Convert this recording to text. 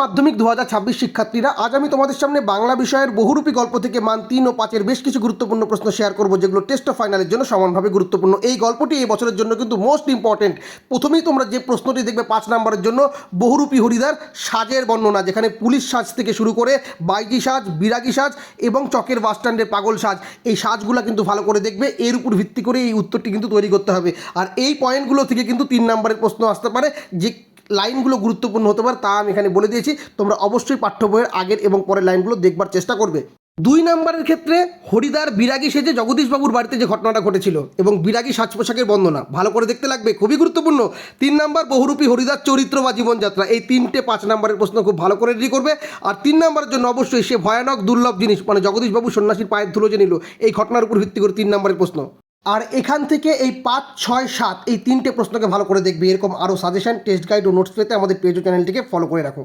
মাধ্যমিক দু হাজার ছাব্বিশ শিক্ষার্থীরা, আজ আমি তোমাদের সামনে বাংলা বিষয়ের বহুরূপী গল্প থেকে মান তিন ও পাঁচের বেশ কিছু গুরুত্বপূর্ণ প্রশ্ন শেয়ার করব, যেগুলো টেস্ট অফ ফাইনালের জন্য সমানভাবে গুরুত্বপূর্ণ। এই গল্পটি এই বছরের জন্য কিন্তু মোস্ট ইম্পর্টেন্ট প্রথমেই তোমরা যে প্রশ্নটি দেখবে পাঁচ নম্বরের জন্য, বহুরূপী হরিদার সাজের বর্ণনা, যেখানে পুলিশ সাজ থেকে শুরু করে বাইজি সাজ, বিরাগী সাজ এবং চকের বাসস্ট্যান্ডের পাগল সাজ, এই সাজগুলো কিন্তু ভালো করে দেখবে, এর উপর ভিত্তি করে এই উত্তরটি কিন্তু তৈরি করতে হবে। আর এই পয়েন্টগুলো থেকে কিন্তু তিন নম্বরের প্রশ্ন আসতে পারে, যে লাইনগুলো গুরুত্বপূর্ণ হতে পারে, তা আমি এখানে বলে দিয়েছি। তোমরা অবশ্যই পাঠ্য বইয়ের আগের এবং পরের লাইনগুলো দেখবার চেষ্টা করবে। দুই নম্বরের ক্ষেত্রে হরিদার বিরাগী সেজে জগদীশবাবুর বাড়িতে যে ঘটনাটা ঘটেছিল এবং বিরাগী সাজ পোশাকের বন্দনা, ভালো করে দেখতে লাগবে, খুবই গুরুত্বপূর্ণ। তিন নম্বর, বহুরূপী হরিদার চরিত্র বা জীবনযাত্রা, এই তিনটে পাঁচ নম্বরের প্রশ্ন খুব ভালো করে রেডি করবে। আর তিন নম্বরের জন্য অবশ্যই সে ভয়ানক দুর্লভ জিনিস মানে জগদীশবাবু সন্ন্যাসীর পায়ের ধুলো যে নিল, এই ঘটনার উপর ভিত্তি করে তিন নম্বরের প্রশ্ন। আর এখান থেকে এই পাঁচ, ছয়, সাত এই তিনটে প্রশ্নকে ভালো করে দেখবে, এরকম আরও সাজেশন টেস্ট গাইড ও নোটস পেতে আমাদের পেজ চ্যানেলটিকে ফলো করে রাখো।